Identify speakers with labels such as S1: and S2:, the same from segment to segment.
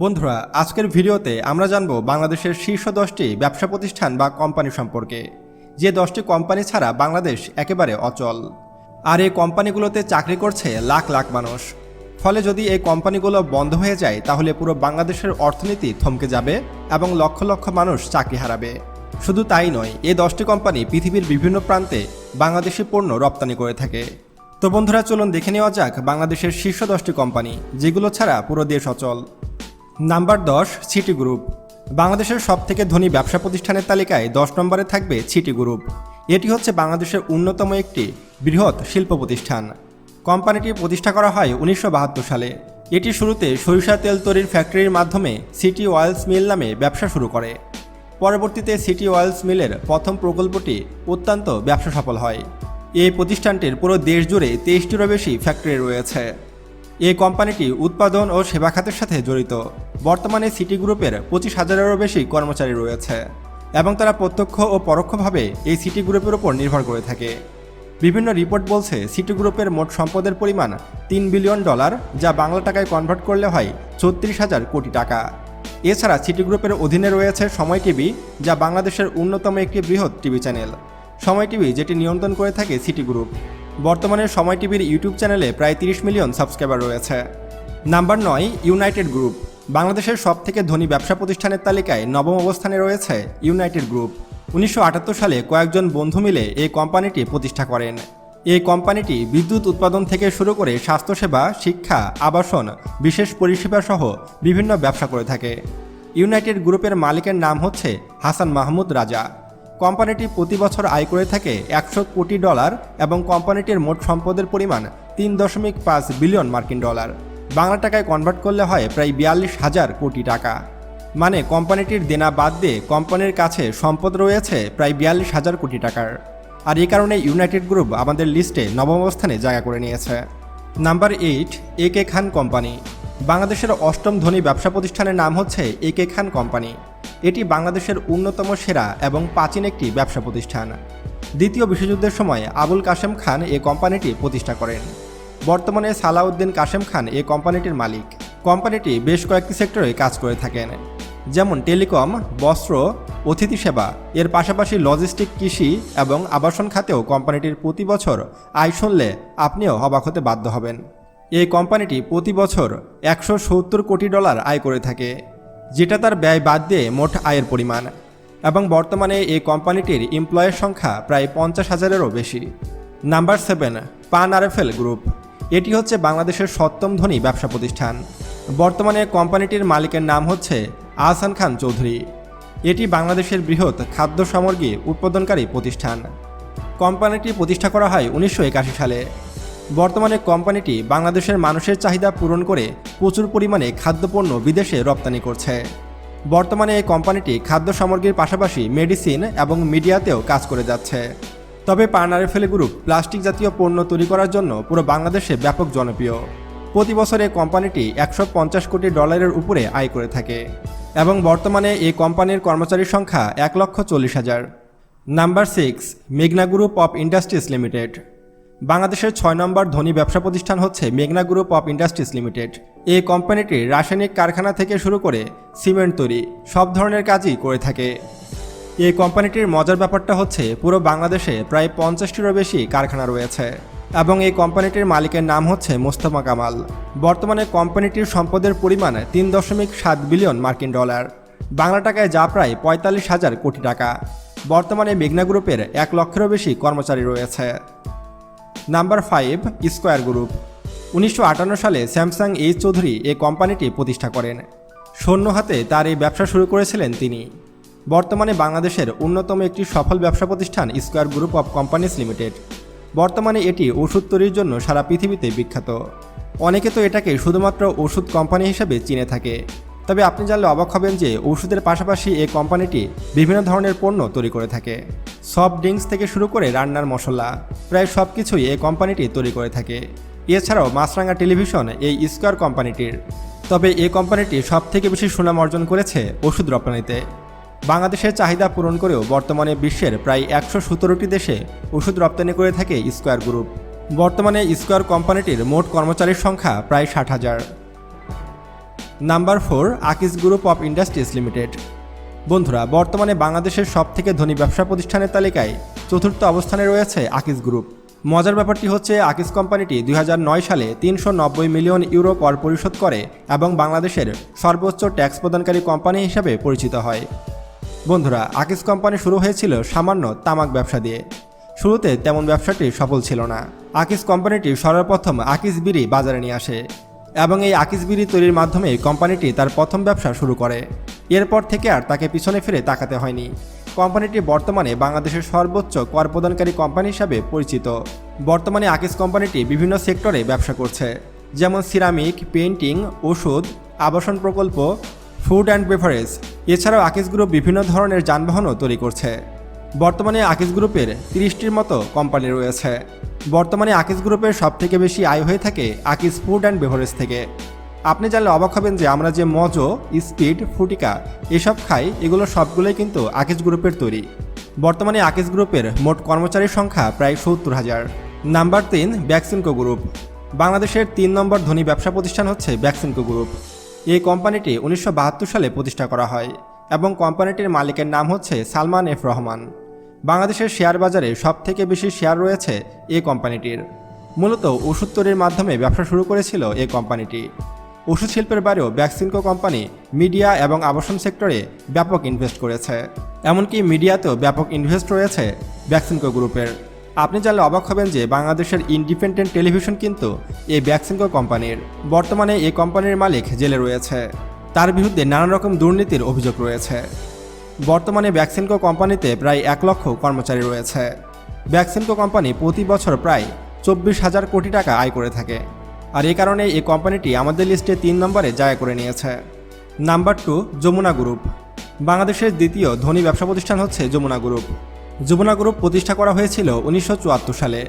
S1: বন্ধুরা, আজকের ভিডিওতে আমরা জানব বাংলাদেশের শীর্ষ দশটি ব্যবসা প্রতিষ্ঠান বা কোম্পানি সম্পর্কে। যে দশটি কোম্পানি ছাড়া বাংলাদেশ একেবারে অচল। আর এই কোম্পানিগুলোতে চাকরি করছে লাখ লাখ মানুষ। ফলে যদি এই কোম্পানিগুলো বন্ধ হয়ে যায়, তাহলে পুরো বাংলাদেশের অর্থনীতি থমকে যাবে এবং লক্ষ লক্ষ মানুষ চাকরি হারাবে। শুধু তাই নয় এই দশটি কোম্পানি পৃথিবীর বিভিন্ন প্রান্তে বাংলাদেশি পণ্য রপ্তানি করে থাকে। তো বন্ধুরা, চলুন দেখে নেওয়া যাক বাংলাদেশের শীর্ষ দশটি কোম্পানি, যেগুলো ছাড়া পুরো দেশ অচল। নাম্বার দশ সিটি গ্রুপ বাংলাদেশের সবথেকে ধনী ব্যবসা প্রতিষ্ঠানের তালিকায় দশ নম্বরে থাকবে সিটি গ্রুপ এটি হচ্ছে বাংলাদেশের অন্যতম একটি বৃহৎ শিল্প প্রতিষ্ঠান। কোম্পানিটি প্রতিষ্ঠা করা হয় উনিশশো বাহাত্তর সালে। এটি শুরুতে সরিষা তেল তৈরির ফ্যাক্টরির মাধ্যমে সিটি অয়েলস মিল নামে ব্যবসা শুরু করে। পরবর্তীতে সিটি অয়েলস মিলের প্রথম প্রকল্পটি অত্যন্ত ব্যবসা সফল হয়। এই প্রতিষ্ঠানটির পুরো দেশ জুড়ে তেইশটিরও বেশি ফ্যাক্টরি রয়েছে। এই কোম্পানিটি উৎপাদন ও সেবা খাতের সাথে জড়িত। বর্তমানে সিটি গ্রুপের পঁচিশ হাজারেরও বেশি কর্মচারী রয়েছে এবং তারা প্রত্যক্ষ ও পরোক্ষভাবে এই সিটি গ্রুপের উপর নির্ভর করে থাকে। বিভিন্ন রিপোর্ট বলছে, সিটি গ্রুপের মোট সম্পদের পরিমাণ তিন বিলিয়ন ডলার, যা বাংলা টাকায় কনভার্ট করলে হয় ছত্রিশ হাজার কোটি টাকা। এছাড়া সিটি গ্রুপের অধীনে রয়েছে সময় টিভি, যা বাংলাদেশের অন্যতম একটি বৃহৎ টিভি চ্যানেল। সময় টিভি, যেটি নিয়ন্ত্রণ করে থাকে সিটি গ্রুপ। বর্তমানে সময় টিভির ইউটিউব চ্যানেলে প্রায় তিরিশ মিলিয়ন সাবস্ক্রাইবার রয়েছে। নাম্বার নয়, ইউনাইটেড গ্রুপ। বাংলাদেশের সবথেকে ধনী ব্যবসা প্রতিষ্ঠানের তালিকায় নবম অবস্থানে রয়েছে ইউনাইটেড গ্রুপ। উনিশশো আটাত্তর সালে কয়েকজন বন্ধু মিলে এই কোম্পানিটি প্রতিষ্ঠা করেন। এই কোম্পানিটি বিদ্যুৎ উৎপাদন থেকে শুরু করে স্বাস্থ্যসেবা, শিক্ষা, আবাসন, বিশেষ পরিষেবা সহ বিভিন্ন ব্যবসা করে থাকে। ইউনাইটেড গ্রুপের মালিকের নাম হচ্ছে হাসান মাহমুদ রাজা। কোম্পানিটি প্রতি বছর আয় করে থাকে একশো কোটি ডলার এবং কোম্পানিটির মোট সম্পদের পরিমাণ তিন দশমিক পাঁচ বিলিয়ন মার্কিন ডলার। বাংলা টাকায় কনভার্ট করলে হয় প্রায় বিয়াল্লিশ হাজার কোটি টাকা। মানে কোম্পানিটির দেনা বাদ দিয়ে কোম্পানির কাছে সম্পদ রয়েছে প্রায় বিয়াল্লিশ হাজার কোটি টাকার। আর এই কারণে ইউনাইটেড গ্রুপ আমাদের লিস্টে নবম অবস্থানে জায়গা করে নিয়েছে। Number eight A K Khan company বাংলাদেশের অষ্টম ধনী ব্যবসা প্রতিষ্ঠানের নাম হচ্ছে এ কে খান কোম্পানি এটি বাংলাদেশের অন্যতম সেরা এবং প্রাচীন একটি ব্যবসা প্রতিষ্ঠান। দ্বিতীয় বিশ্বযুদ্ধের সময় আবুল কাশেম খান এ কোম্পানিটি প্রতিষ্ঠা করেন। বর্তমানে সালাউদ্দিন কাশেম খান এ কোম্পানিটির মালিক। কোম্পানিটি বেশ কয়েকটি সেক্টরে কাজ করে থাকেন, যেমন টেলিকম, বস্ত্র, অতিথি সেবা, এর পাশাপাশি লজিস্টিক, কৃষি এবং আবাসন খাতেও কোম্পানিটির প্রতি বছর আয় শুনলে আপনিও অবাক হতে বাধ্য হবেন। এই কোম্পানিটি প্রতি বছর একশো সত্তর কোটি ডলার আয় করে থাকে। যেটা তার ব্যয় বাদ দিয়ে মোট আয়ের পরিমাণ। এবং বর্তমানে এই কোম্পানিটির এমপ্লয়ের সংখ্যা প্রায় পঞ্চাশ হাজারেরও বেশি। Number seven, PRAN RFL group. এটি হচ্ছে বাংলাদেশের সপ্তম ধনী ব্যবসা প্রতিষ্ঠান। বর্তমানে কোম্পানিটির মালিকের নাম হচ্ছে আহসান খান চৌধুরী। এটি বাংলাদেশের বৃহৎ খাদ্য সামগ্রী উৎপাদনকারী প্রতিষ্ঠান। কোম্পানিটি প্রতিষ্ঠা করা হয় উনিশশো একাশি সালে। বর্তমানে কোম্পানিটি বাংলাদেশের মানুষের চাহিদা পূরণ করে প্রচুর পরিমাণে খাদ্যপণ্য বিদেশে রপ্তানি করছে। বর্তমানে এই কোম্পানিটি খাদ্য সামগ্রীর পাশাপাশি মেডিসিন এবং মিডিয়াতেও কাজ করে যাচ্ছে। তবে পার্নারেফেল গ্রুপ প্লাস্টিক জাতীয় পণ্য তৈরি করার জন্য পুরো বাংলাদেশে ব্যাপক জনপ্রিয়। প্রতি বছর এই কোম্পানিটি একশো পঞ্চাশ কোটি ডলারের উপরে আয় করে থাকে এবং বর্তমানে এই কোম্পানির কর্মচারীর সংখ্যা এক লক্ষ চল্লিশ হাজার। নাম্বার সিক্স, মেঘনা গ্রুপ অফ ইন্ডাস্ট্রিজ লিমিটেড। বাংলাদেশের ছয় নম্বর ধনী ব্যবসা প্রতিষ্ঠান হচ্ছে মেঘনা গ্রুপ অফ ইন্ডাস্ট্রিজ লিমিটেড। এই কোম্পানিটি রাসায়নিক কারখানা থেকে শুরু করে সিমেন্ট তৈরি, সব ধরনের কাজই করে থাকে। এই কোম্পানিটির মজার ব্যাপারটা হচ্ছে পুরো বাংলাদেশে প্রায় পঞ্চাশটিরও বেশি কারখানা রয়েছে এবং এই কোম্পানিটির মালিকের নাম হচ্ছে মোস্তফা কামাল। বর্তমানে কোম্পানিটির সম্পদের পরিমাণ তিন দশমিক সাত বিলিয়ন মার্কিন ডলার। বাংলা টাকায় যা প্রায় পঁয়তাল্লিশ হাজার কোটি টাকা। বর্তমানে মেঘনা গ্রুপের এক লক্ষেরও বেশি কর্মচারী রয়েছে। Number five, Square group. উনিশশো আটান্ন সালে স্যামসাং এইচ চৌধুরী এই কোম্পানিটি প্রতিষ্ঠা করেন। সৈন্য হাতে তার এই ব্যবসা শুরু করেছিলেন তিনি। বর্তমানে বাংলাদেশের অন্যতম একটি সফল ব্যবসা প্রতিষ্ঠান Square group of companies limited. বর্তমানে এটি ওষুধ তৈরির জন্য সারা পৃথিবীতে বিখ্যাত। অনেকে তো এটাকে শুধুমাত্র ওষুধ কোম্পানি হিসেবে চিনে থাকে। তবে আপনি জানলে অবাক হবেন যে ওষুধের পাশাপাশি এই কোম্পানিটি বিভিন্ন ধরনের পণ্য তৈরি করে থাকে। সফট ড্রিঙ্কস থেকে শুরু করে রান্নার মশলা, প্রায় সব কিছুই এই কোম্পানিটি তৈরি করে থাকে। এছাড়াও মাছরাঙ্গা টেলিভিশন এই স্কোয়ার কোম্পানিটির। তবে এই কোম্পানিটি সব থেকে বেশি সুনাম অর্জন করেছে ওষুধ রপ্তানিতে। বাংলাদেশের চাহিদা পূরণ করেও বর্তমানে বিশ্বের প্রায় একশো সতেরোটি দেশে ওষুধ রপ্তানি করে থাকে স্কোয়ার গ্রুপ। বর্তমানে স্কোয়ার কোম্পানিটির মোট কর্মচারীর সংখ্যা প্রায় ষাট হাজার। Number four, Akij group of industries limited. বন্ধুরা, বর্তমানে বাংলাদেশের সবথেকে ধনী ব্যবসা প্রতিষ্ঠানের তালিকায় চতুর্থ অবস্থানে রয়েছে আকিস গ্রুপ। মজার ব্যাপারটি হচ্ছে, আকিস কোম্পানিটি দুই হাজার নয় সালে তিনশো নব্বই মিলিয়ন ইউরো কর পরিশোধ করে এবং বাংলাদেশের সর্বোচ্চ ট্যাক্স প্রদানকারী কোম্পানি হিসাবে পরিচিত হয়। বন্ধুরা, আকিস কোম্পানি শুরু হয়েছিল সামান্য তামাক ব্যবসা দিয়ে। শুরুতে তেমন ব্যবসাটি সফল ছিল না। আকিস কোম্পানিটি সর্বপ্রথম আকিস বিড়ি বাজারে নিয়ে আসে। এবং এই বিড়ি তৈরির মাধ্যমে কোম্পানিটি তার প্রথম ব্যবসা শুরু করে। এরপর থেকে আর তাকে পিছনে ফিরে তাকাতে হয়নি। কোম্পানিটি বর্তমানে বাংলাদেশের সর্বোচ্চ কর প্রদানকারী কোম্পানি হিসাবে পরিচিত। বর্তমানে আকিস কোম্পানিটি বিভিন্ন সেক্টরে ব্যবসা করছে, যেমন সিরামিক পেন্টিং ওষুধ, আবাসন প্রকল্প, ফুড অ্যান্ড বেভারেজ। এছাড়াও আকিস গ্রুপ বিভিন্ন ধরনের যানবাহনও তৈরি করছে। বর্তমানে আকিস গ্রুপের তিরিশটির মতো কোম্পানি রয়েছে। বর্তমানে আকিস গ্রুপের সবথেকে বেশি আয় হয়ে থাকে আকিস ফুড অ্যান্ড বেভারেজ থেকে। আপনি জানলে অবাক হবেন যে আমরা যে মজো, স্পিড, ফুটিকা এসব খাই, এগুলো সবগুলোই কিন্তু আকিস গ্রুপের তৈরি। বর্তমানে আকিস গ্রুপের মোট কর্মচারীর সংখ্যা প্রায় সত্তর হাজার। নাম্বার তিন ব্যাকসিনকো গ্রুপ। বাংলাদেশের তিন নম্বর ধনী ব্যবসা প্রতিষ্ঠান হচ্ছে ব্যাকসিনকো গ্রুপ। এই কোম্পানিটি উনিশশো বাহাত্তর সালে প্রতিষ্ঠা করা হয় এবং কোম্পানিটির মালিকের নাম হচ্ছে সালমান এফ রহমান। বাংলাদেশের শেয়ার বাজারে সবথেকে বেশি শেয়ার রয়েছে এই কোম্পানিটির। মূলত ওষুধ তৈরির মাধ্যমে ব্যবসা শুরু করেছিল এই কোম্পানিটি। ওষুধ শিল্পের বাইরেও ব্যাকসিনকো কোম্পানি, মিডিয়া এবং আবাসন সেক্টরে ব্যাপক ইনভেস্ট করেছে। এমনকি মিডিয়াতেও ব্যাপক ইনভেস্ট রয়েছে ব্যাকসিনকো গ্রুপের। আপনি জানলে অবাক হবেন যে বাংলাদেশের ইন্ডিপেন্ডেন্ট টেলিভিশন কিন্তু এই ব্যাকসিনকো কোম্পানির। বর্তমানে এই কোম্পানির মালিক জেলে রয়েছে। তার বিরুদ্ধে নানা রকম দুর্নীতির অভিযোগ রয়েছে। বর্তমানে ভ্যাকসিনকো কোম্পানিতে প্রায় এক লক্ষ কর্মচারী রয়েছে। ভ্যাকসিনকো কোম্পানি প্রতি বছর প্রায় চব্বিশ হাজার কোটি টাকা আয় করে থাকে। আর এই কারণে এই কোম্পানিটি আমাদের লিস্টে তিন নম্বরে জায়গা করে নিয়েছে। Number two, Jamuna group. বাংলাদেশের দ্বিতীয় ধনী ব্যবসা প্রতিষ্ঠান হচ্ছে যমুনা গ্রুপ। যমুনা গ্রুপ প্রতিষ্ঠা করা হয়েছিল উনিশশো চুয়াত্তর সালে।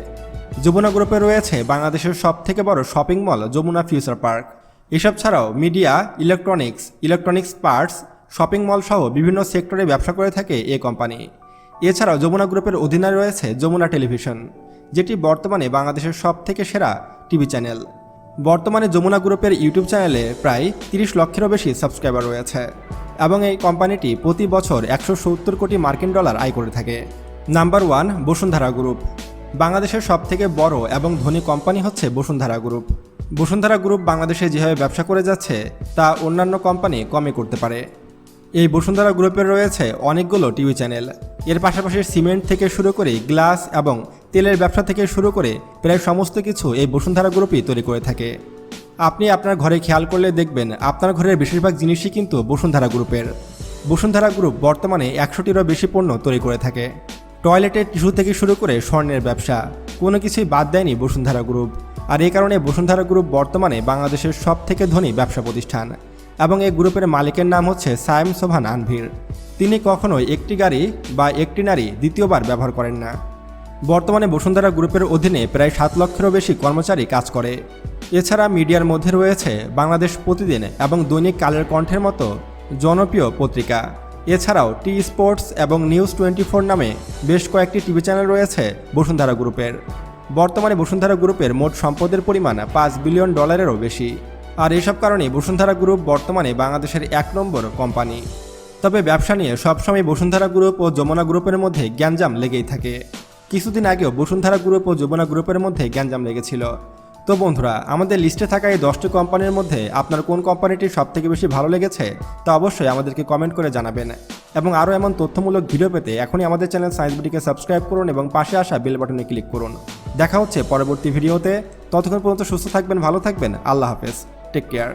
S1: যমুনা গ্রুপে রয়েছে বাংলাদেশের সবথেকে বড় shopping mall Jamuna future park. এসব ছাড়াও media, electronics electronics parts shopping mall সহ বিভিন্ন সেক্টরে ব্যবসা করে থাকে এই কোম্পানি। এছাড়াও যমুনা গ্রুপের অধীনে রয়েছে যমুনা টেলিভিশন, যেটি বর্তমানে বাংলাদেশের সব থেকে সেরা টিভি চ্যানেল। বর্তমানে যমুনা গ্রুপের ইউটিউব চ্যানেলে প্রায় তিরিশ লক্ষেরও বেশি সাবস্ক্রাইবার রয়েছে এবং এই কোম্পানিটি প্রতি বছর একশো সত্তর কোটি মার্কিন ডলার আয় করে থাকে। Number one Bashundhara group. বাংলাদেশের সবথেকে বড় এবং ধনী কোম্পানি হচ্ছে বসুন্ধরা গ্রুপ। বসুন্ধরা গ্রুপ বাংলাদেশে যেভাবে ব্যবসা করে যাচ্ছে, তা অন্যান্য কোম্পানি কমে করতে পারে। এই বসুন্ধরা গ্রুপের রয়েছে অনেকগুলো টিভি চ্যানেল। এর পাশাপাশি সিমেন্ট থেকে শুরু করে গ্লাস এবং তেলের ব্যবসা থেকে শুরু করে প্রায় সমস্ত কিছু এই বসুন্ধরা গ্রুপই তৈরি করে থাকে। আপনি আপনার ঘরে খেয়াল করলে দেখবেন আপনার ঘরের বেশিরভাগ জিনিসই কিন্তু বসুন্ধরা গ্রুপের। বসুন্ধরা গ্রুপ বর্তমানে একশোটিরও বেশি পণ্য তৈরি করে থাকে। টয়লেটের টিস্যু থেকে শুরু করে স্বর্ণের ব্যবসা, কোনো কিছুই বাদ দেয়নি বসুন্ধরা গ্রুপ। আর এই কারণে বসুন্ধরা গ্রুপ বর্তমানে বাংলাদেশের সব থেকে ধনী ব্যবসা প্রতিষ্ঠান। এবং এই গ্রুপের মালিকের নাম হচ্ছে সায়েম সোভান আনভির। তিনি কখনোই একটি গাড়ি বা একটি নারী দ্বিতীয়বার ব্যবহার করেন না। বর্তমানে বসুন্ধরা গ্রুপের অধীনে প্রায় সাত লক্ষেরও বেশি কর্মচারী কাজ করে। এছাড়া মিডিয়ার মধ্যে রয়েছে বাংলাদেশ প্রতিদিন এবং দৈনিক কালের কণ্ঠের মতো জনপ্রিয় পত্রিকা। এছাড়াও টি স্পোর্টস এবং নিউজ টোয়েন্টি ফোর নামে বেশ কয়েকটি টিভি চ্যানেল রয়েছে বসুন্ধরা গ্রুপের। বর্তমানে বসুন্ধরা গ্রুপের মোট সম্পদের পরিমাণ পাঁচ বিলিয়ন ডলারেরও বেশি। আর এসব কারণে বসুন্ধরা গ্রুপ বর্তমানে বাংলাদেশের এক নম্বর কোম্পানি। তবে ব্যবসা নিয়ে সবসময় বসুন্ধরা গ্রুপ ও যমুনা গ্রুপের মধ্যে গ্যাঞ্জাম লেগেই থাকে। কিছুদিন আগেও বসুন্ধরা গ্রুপ ও যমুনা গ্রুপের মধ্যে গ্যাঞ্জাম লেগেছিল। তো বন্ধুরা, আমাদের লিস্টে থাকা এই দশটি কোম্পানির মধ্যে আপনার কোন কোম্পানিটি সবথেকে বেশি ভালো লেগেছে তা অবশ্যই আমাদেরকে কমেন্ট করে জানাবেন। এবং আরও এমন তথ্যমূলক ভিডিও পেতে এখনই আমাদের চ্যানেল সায়েন্স বিটিকে সাবস্ক্রাইব করুন এবং পাশে আসা বেল বাটনে ক্লিক করুন। দেখা হচ্ছে পরবর্তী ভিডিওতে। ততক্ষণ পর্যন্ত সুস্থ থাকবেন, ভালো থাকবেন। আল্লাহ হাফেজ। Take care